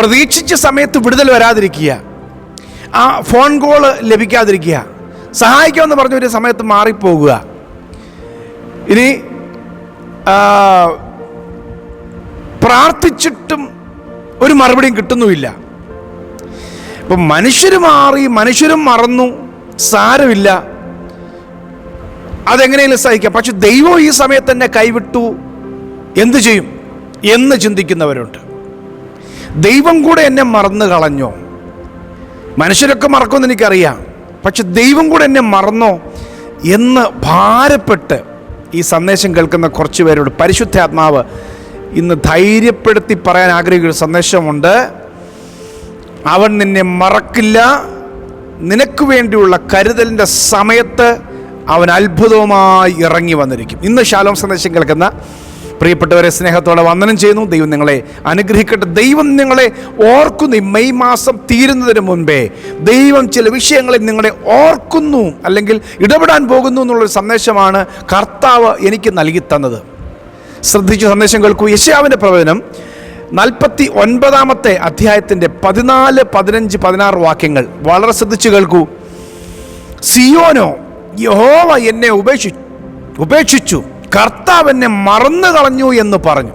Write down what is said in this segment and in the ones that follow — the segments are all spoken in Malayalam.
പ്രതീക്ഷിച്ച സമയത്ത് വിടുതൽ വരാതിരിക്കുക. ആ ഫോൺ കോൾ ലഭിക്കാതിരിക്കുക. സഹായിക്കാമെന്ന് പറഞ്ഞ ഒരു സമയത്ത് മാറിപ്പോകുക. ഇനി പ്രാർത്ഥിച്ചിട്ടും ഒരു മറുപടിയും കിട്ടുന്നുമില്ല. ഇപ്പം മനുഷ്യർ മാറി മനുഷ്യരും മറന്നു സാരമില്ല. അതെങ്ങനെയെങ്കിലും സഹിക്കാം. പക്ഷെ ദൈവം ഈ സമയത്ത് തന്നെ കൈവിട്ടു. എന്തു ചെയ്യും? എന്ന് ചിന്തിക്കുന്നവരുണ്ട്. ദൈവം കൂടെ എന്നെ മറന്നു കളഞ്ഞോ? മനുഷ്യരൊക്കെ മറക്കുമെന്ന് എനിക്കറിയാം. പക്ഷെ ദൈവം കൂടെ എന്നെ മറന്നോ എന്ന് ഭാരപ്പെട്ട് ഈ സന്ദേശം കേൾക്കുന്ന കുറച്ച് പേരോട് പരിശുദ്ധാത്മാവ് ഇന്ന് ധൈര്യപ്പെടുത്തി പറയാൻ ആഗ്രഹിക്കുന്ന സന്ദേശമുണ്ട്. അവൻ നിന്നെ മറക്കില്ല. നിനക്ക് വേണ്ടിയുള്ള കരുതലിന്റെ സമയത്ത് അവൻ അത്ഭുതവുമായി ഇറങ്ങി വന്നിരിക്കും. ഇന്ന് ശാലോം സന്ദേശം കേൾക്കുന്ന പ്രിയപ്പെട്ടവരെ സ്നേഹത്തോടെ വന്ദനം ചെയ്യുന്നു. ദൈവം നിങ്ങളെ അനുഗ്രഹിക്കട്ടെ. ദൈവം നിങ്ങളെ ഓർക്കുന്നു. ഈ മെയ് മാസം തീരുന്നതിന് മുൻപേ ദൈവം ചില വിഷയങ്ങളിൽ നിങ്ങളെ ഓർക്കുന്നു അല്ലെങ്കിൽ ഇടപെടാൻ പോകുന്നു എന്നുള്ളൊരു സന്ദേശമാണ് കർത്താവ് എനിക്ക് നൽകി തന്നത്. ശ്രദ്ധിച്ച് സന്ദേശം കേൾക്കൂ. യശയാവിന്റെ പ്രവചനം നാൽപ്പത്തി ഒൻപതാമത്തെ അധ്യായത്തിന്റെ പതിനാല് പതിനഞ്ച് പതിനാറ് വാക്യങ്ങൾ. വളരെ ശ്രദ്ധിച്ച് കേൾക്കൂ. സിയോനോ യഹോവ എന്നെ ഉപേക്ഷി ഉപേക്ഷിച്ചു. കർത്താവ് എന്നെ മറന്നു കളഞ്ഞു എന്ന് പറഞ്ഞു.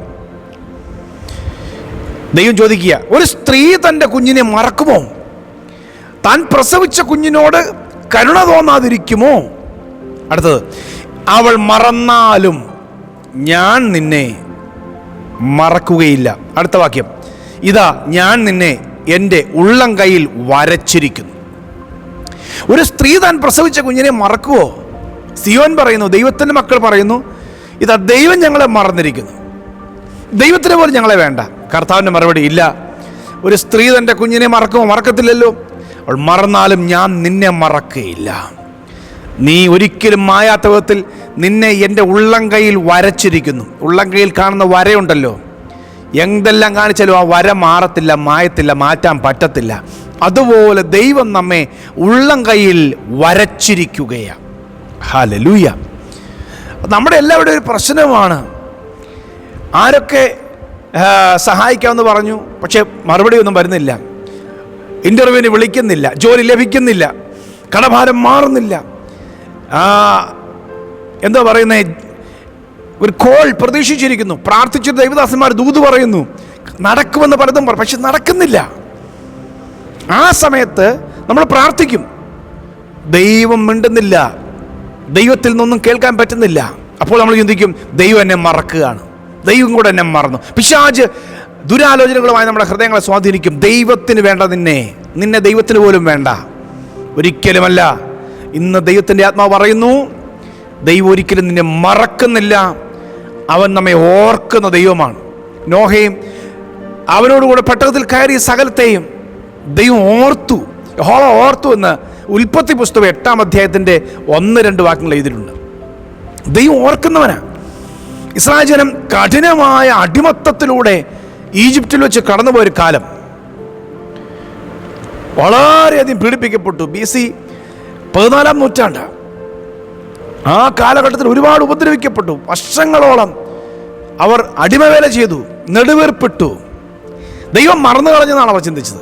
ദൈവം ചോദിക്കുക ഒരു സ്ത്രീ തന്റെ കുഞ്ഞിനെ മറക്കുമോ? താൻ പ്രസവിച്ച കുഞ്ഞിനോട് കരുണ തോന്നാതിരിക്കുമോ? അടുത്തത് അവൾ മറന്നാലും ഞാൻ നിന്നെ മറക്കുകയില്ല. അടുത്ത വാക്യം ഇതാ ഞാൻ നിന്നെ എന്റെ ഉള്ളം കയ്യിൽ വരച്ചിരിക്കുന്നു. ഒരു സ്ത്രീ താൻ പ്രസവിച്ച കുഞ്ഞിനെ മറക്കുമോ സിയോൻ പറയുന്നു ദൈവത്തിന്റെ മക്കൾ പറയുന്നു ഇതാ ദൈവം ഞങ്ങളെ മറന്നിരിക്കുന്നു. ദൈവത്തിനെ പോലും ഞങ്ങളെ വേണ്ട. കർത്താവിന്റെ മറുപടി ഇല്ല. ഒരു സ്ത്രീ തന്റെ കുഞ്ഞിനെ മറക്കുമോ? മറക്കത്തില്ലല്ലോ. അവൾ മറന്നാലും ഞാൻ നിന്നെ മറക്കുകയില്ല. നീ ഒരിക്കലും മായാത്ത വിധത്തിൽ നിന്നെ എന്റെ ഉള്ളം കയ്യിൽ വരച്ചിരിക്കുന്നു. ഉള്ളം കയ്യിൽ കാണുന്ന വരയുണ്ടല്ലോ. എന്തെല്ലാം കാണിച്ചാലും ആ വര മാറത്തില്ല മായത്തില്ല മാറ്റാൻ പറ്റത്തില്ല. അതുപോലെ ദൈവം നമ്മെ ഉള്ളം കയ്യിൽ വരച്ചിരിക്കുകയാണ് ഹാലലൂയ നമ്മുടെ എല്ലാവരുടെയും ഒരു പ്രശ്നമാണ്. ആരൊക്കെ സഹായിക്കാമെന്ന് പറഞ്ഞു പക്ഷേ മറുപടി ഒന്നും വരുന്നില്ല. ഇന്റർവ്യൂവിന് വിളിക്കുന്നില്ല ജോലി ലഭിക്കുന്നില്ല കടഭാരം മാറുന്നില്ല. എന്താ പറയുന്നത് ഒരു കോൾ പ്രതീക്ഷിച്ചിരിക്കുന്നു. പ്രാർത്ഥിച്ച ദൈവദാസന്മാർ ദൂത് പറയുന്നു നടക്കുമെന്ന് പലതും പറ പക്ഷെ നടക്കുന്നില്ല. ആ സമയത്ത് നമ്മൾ പ്രാർത്ഥിക്കും. ദൈവം മിണ്ടുന്നില്ല. ദൈവത്തിൽ നിന്നൊന്നും കേൾക്കാൻ പറ്റുന്നില്ല. അപ്പോൾ നമ്മൾ ചിന്തിക്കും ദൈവം എന്നെ മറക്കുകയാണ്. ദൈവം കൂടെ എന്നെ മറന്നു. പിശാജ് ദുരാലോചനകളുമായി നമ്മുടെ ഹൃദയങ്ങളെ സ്വാധീനിക്കും. ദൈവത്തിന് വേണ്ട നിന്നെ. നിന്നെ ദൈവത്തിന് പോലും വേണ്ട. ഒരിക്കലുമല്ല. ഇന്ന് ദൈവത്തിന്റെ ആത്മാവ് പറയുന്നു ദൈവം ഒരിക്കലും നിന്നെ മറക്കുന്നില്ല. അവൻ നമ്മെ ഓർക്കുന്ന ദൈവമാണ്. നോഹയും അവനോടുകൂടെ പെട്ടകത്തിൽ കയറിയ സകലത്തെയും ദൈവം ഓർത്തു. ഹോള ഓർത്തു എന്ന് ഉൽപ്പത്തി പുസ്തകം എട്ടാം അധ്യായത്തിന്റെ ഒന്ന് രണ്ട് വാക്യങ്ങൾ എഴുതിയിട്ടുണ്ട്. ദൈവം ഓർക്കുന്നവനാ. ഇസ്രായേൽ ജനം കഠിനമായ അടിമത്തത്തിലൂടെ ഈജിപ്തിൽ വെച്ച് കടന്നുപോയൊരു കാലം. വളരെയധികം പീഡിപ്പിക്കപ്പെട്ടു. ബി സി പതിനാലാം നൂറ്റാണ്ട്. ആ കാലഘട്ടത്തിൽ ഒരുപാട് ഉപദ്രവിക്കപ്പെട്ടു. വർഷങ്ങളോളം അവർ അടിമവേല ചെയ്തു നെടുവേർപ്പെട്ടു. ദൈവം മറന്നു കളഞ്ഞെന്നാണ് അവർ ചിന്തിച്ചത്.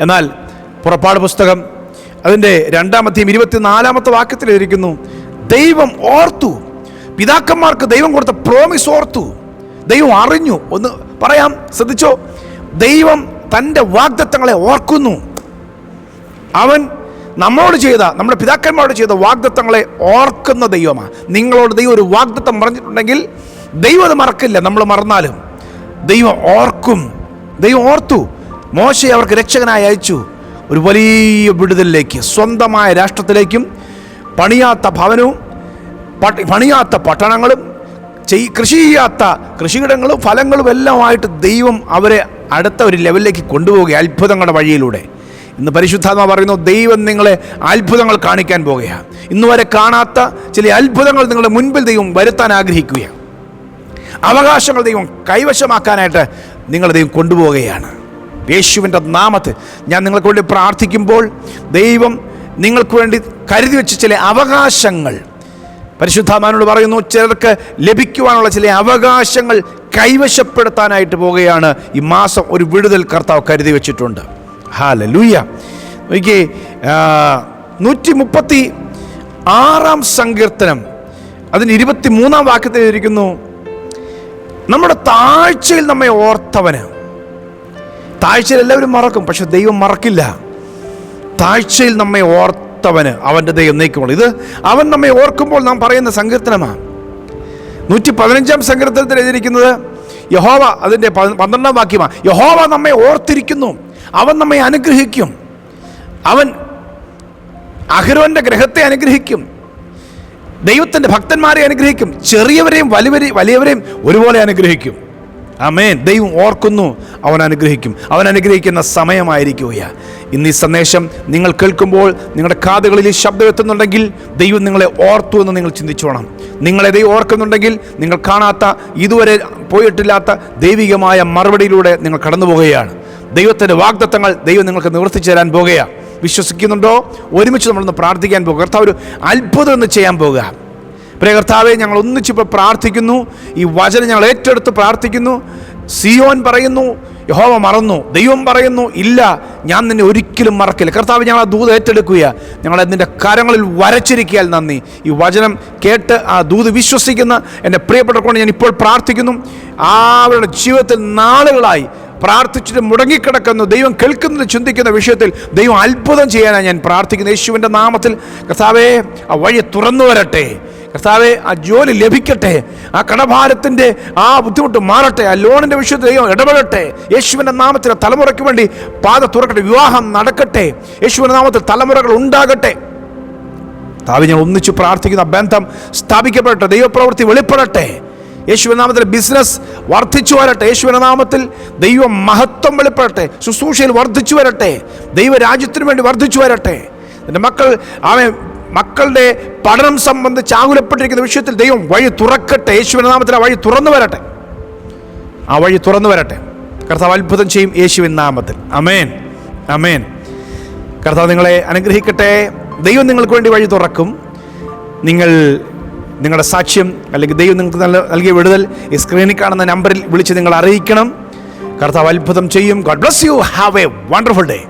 എന്നാൽ പുറപ്പാട് പുസ്തകം അതിന്റെ രണ്ടാമത്തെയും ഇരുപത്തിനാലാമത്തെ വാക്യത്തിൽ ഇരിക്കുന്നു ദൈവം ഓർത്തു പിതാക്കന്മാർക്ക് ദൈവം കൊടുത്ത പ്രോമിസ് ഓർത്തു. ദൈവം അറിഞ്ഞു. ഒന്ന് പറയാം ശ്രദ്ധിച്ചോ? ദൈവം തന്റെ വാഗ്ദത്തങ്ങളെ ഓർക്കുന്നു. അവൻ നമ്മളോട് ചെയ്ത നമ്മുടെ പിതാക്കന്മാരോട് ചെയ്ത വാഗ്ദത്തങ്ങളെ ഓർക്കുന്ന ദൈവമാണ് നിങ്ങളോട് ദൈവം ഒരു വാഗ്ദത്തം പറഞ്ഞിട്ടുണ്ടെങ്കിൽ ദൈവം അത് മറക്കില്ല നമ്മൾ മറന്നാലും. ദൈവം ഓർക്കും. ദൈവം ഓർത്തു. മോശയെ അവർക്ക് രക്ഷകനായി അയച്ചു. ഒരു വലിയ വിടുതലിലേക്ക് സ്വന്തമായ രാഷ്ട്രത്തിലേക്കും പണിയാത്ത ഭവനവും പണിയാത്ത പട്ടണങ്ങളും ചെയ് കൃഷി ചെയ്യാത്ത കൃഷിയിടങ്ങളും ഫലങ്ങളും എല്ലാമായിട്ട് ദൈവം അവരെ അടുത്ത ഒരു ലെവലിലേക്ക് കൊണ്ടുപോവുക അത്ഭുതങ്ങളുടെ വഴിയിലൂടെ. ഇന്ന് പരിശുദ്ധാത്മ പറയുന്നു ദൈവം നിങ്ങളെ അത്ഭുതങ്ങൾ കാണിക്കാൻ പോകുകയാണ്. ഇന്ന് വരെ കാണാത്ത ചില അത്ഭുതങ്ങൾ നിങ്ങളുടെ മുൻപിൽ ദൈവം വരുത്താൻ ആഗ്രഹിക്കുകയാണ്. അവകാശങ്ങൾ ദൈവം കൈവശമാക്കാനായിട്ട് നിങ്ങളെ ദൈവം കൊണ്ടുപോവുകയാണ് യേശുവിന്റെ നാമത്തിൽ ഞാൻ നിങ്ങൾക്ക് വേണ്ടി പ്രാർത്ഥിക്കുമ്പോൾ ദൈവം നിങ്ങൾക്ക് വേണ്ടി കരുതി വെച്ച ചില അവകാശങ്ങൾ. പരിശുദ്ധാമാനോട് പറയുന്നു ചിലർക്ക് ലഭിക്കുവാനുള്ള ചില അവകാശങ്ങൾ കൈവശപ്പെടുത്താനായിട്ട് പോവുകയാണ്. ഈ മാസം ഒരു വിടുതൽ കർത്താവ് കരുതി വെച്ചിട്ടുണ്ട്. ഹാല ലൂയ നോക്കിയേ നൂറ്റി മുപ്പത്തി ആറാം സങ്കീർത്തനം. അതിന് ഇരുപത്തി മൂന്നാം വാക്യത്തിൽ ഇരിക്കുന്നു നമ്മുടെ താഴ്ചയിൽ നമ്മെ ഓർത്തവന് താഴ്ചയിൽ എല്ലാവരും മറക്കും പക്ഷെ ദൈവം മറക്കില്ല. താഴ്ചയിൽ നമ്മെ ഓർത്തവന് അവന്റെ ദൈവം നീക്കുമ്പോൾ. ഇത് അവൻ നമ്മെ ഓർക്കുമ്പോൾ നാം പറയുന്ന സങ്കീർത്തനമാണ്. നൂറ്റി പതിനഞ്ചാം സങ്കീർത്തനത്തിൽ എഴുതിയിരിക്കുന്നത് യഹോവ അതിന്റെ പന്ത്രണ്ടാം വാക്യമാണ്. യഹോവ നമ്മെ ഓർത്തിരിക്കുന്നു അവൻ നമ്മെ അനുഗ്രഹിക്കും. അവൻ അഹരോന്റെ ഗ്രഹത്തെ അനുഗ്രഹിക്കും. ദൈവത്തിന്റെ ഭക്തന്മാരെ അനുഗ്രഹിക്കും. ചെറിയവരെയും വലിയവരെയും വലിയവരെയും ഒരുപോലെ അനുഗ്രഹിക്കും. അമേൻ ദൈവം ഓർക്കുന്നു അവൻ അനുഗ്രഹിക്കും. അവൻ അനുഗ്രഹിക്കുന്ന സമയമായിരിക്കുക ഇന്ന് ഈ സന്ദേശം നിങ്ങൾ കേൾക്കുമ്പോൾ നിങ്ങളുടെ കാതുകളിൽ ഈ ശബ്ദം എത്തുന്നുണ്ടെങ്കിൽ ദൈവം നിങ്ങളെ ഓർത്തു എന്ന് നിങ്ങൾ ചിന്തിച്ചോണം. നിങ്ങളെ ദൈവം ഓർക്കുന്നുണ്ടെങ്കിൽ നിങ്ങൾ കാണാത്ത ഇതുവരെ പോയിട്ടില്ലാത്ത ദൈവികമായ മറുപടിയിലൂടെ നിങ്ങൾ കടന്നു പോകുകയാണ്. ദൈവത്തിന്റെ വാഗ്ദത്തങ്ങൾ ദൈവം നിങ്ങൾക്ക് നിവർത്തിച്ചു തരാൻ പോകുകയാണ് വിശ്വസിക്കുന്നുണ്ടോ? ഒരുമിച്ച് നമ്മളൊന്ന് പ്രാർത്ഥിക്കാൻ പോകുക. കർത്താവ് ഒരു അത്ഭുതം ഒന്ന് ചെയ്യാൻ പോകുക. പ്രിയ കർത്താവെ ഞങ്ങൾ ഒന്നിച്ചിപ്പോൾ പ്രാർത്ഥിക്കുന്നു. ഈ വചനം ഞങ്ങൾ ഏറ്റെടുത്ത് പ്രാർത്ഥിക്കുന്നു. സിയോൻ പറയുന്നു യഹോവ മറന്നു. ദൈവം പറയുന്നു ഇല്ല ഞാൻ നിന്നെ ഒരിക്കലും മറക്കില്ല. കർത്താവ് ഞങ്ങൾ ആ ദൂത് ഏറ്റെടുക്കുക ഞങ്ങൾ അതിന്റെ കരങ്ങളിൽ വരച്ചിരിക്കിയാൽ നന്ദി. ഈ വചനം കേട്ട് ആ ദൂത് വിശ്വസിക്കുന്ന എന്റെ പ്രിയപ്പെട്ട കൊണ്ട് ഞാൻ ഇപ്പോൾ പ്രാർത്ഥിക്കുന്നു. അവരുടെ ജീവിതത്തിൽ നാളുകളായി പ്രാർത്ഥിച്ചിട്ട് മുടങ്ങിക്കിടക്കുന്ന. ദൈവം കേൾക്കുന്നത് ചിന്തിക്കുന്ന വിഷയത്തിൽ ദൈവം അത്ഭുതം ചെയ്യാനാണ് ഞാൻ പ്രാർത്ഥിക്കുന്നത് യേശുവിന്റെ നാമത്തിൽ കർത്താവേ ആ വഴി തുറന്നു വരട്ടെ. കർത്താവെ ആ ജോലി ലഭിക്കട്ടെ. ആ കടഭാരത്തിന്റെ ആ ബുദ്ധിമുട്ട് മാറട്ടെ. ആ ലോണിന്റെ വിഷയത്തിൽ ഇടപെടട്ടെ. യേശുവിന്റെ നാമത്തിൽ തലമുറയ്ക്ക് വേണ്ടി പാത തുറക്കട്ടെ. വിവാഹം നടക്കട്ടെ. യേശുവിന്റെ നാമത്തിൽ തലമുറകൾ ഉണ്ടാകട്ടെ. താവി ഞാൻ ഒന്നിച്ച് പ്രാർത്ഥിക്കുന്ന ബന്ധം സ്ഥാപിക്കപ്പെടട്ടെ. ദൈവപ്രവൃത്തി വെളിപ്പെടട്ടെ. യേശുവിൻ നാമത്തിൽ ബിസിനസ് വർദ്ധിച്ചു വരട്ടെ. യേശുവിൻ നാമത്തിൽ ദൈവ മഹത്വം വെളിപ്പെടട്ടെ. ശുശ്രൂഷയിൽ വർദ്ധിച്ചു വരട്ടെ. ദൈവരാജ്യത്തിനു വേണ്ടി വർദ്ധിച്ചു വരട്ടെ. എന്റെ മക്കൾ അവൻ മക്കളുടെ പഠനം സംബന്ധിച്ച് ആകുലപ്പെട്ടിരിക്കുന്ന വിഷയത്തിൽ ദൈവം വഴി തുറക്കട്ടെ. യേശുവിന്റെ നാമത്തിൽ ആ വഴി തുറന്നു വരട്ടെ. ആ വഴി തുറന്നു വരട്ടെ. കർത്താവ് അത്ഭുതം ചെയ്യും യേശുവിൻ നാമത്തിൽ. അമേൻ അമേൻ കർത്താവ് നിങ്ങളെ അനുഗ്രഹിക്കട്ടെ. ദൈവം നിങ്ങൾക്ക് വേണ്ടി വഴി തുറക്കും. നിങ്ങൾ നിങ്ങളുടെ സാക്ഷ്യം അല്ലെങ്കിൽ ദൈവം നിങ്ങൾക്ക് നല്ല നൽകിയ വിടുതൽ ഈ സ്ക്രീനിൽ കാണുന്ന നമ്പറിൽ വിളിച്ച് നിങ്ങൾ അറിയിക്കണം. കർത്താവ് അത്ഭുതം ചെയ്യും. God bless you have a wonderful day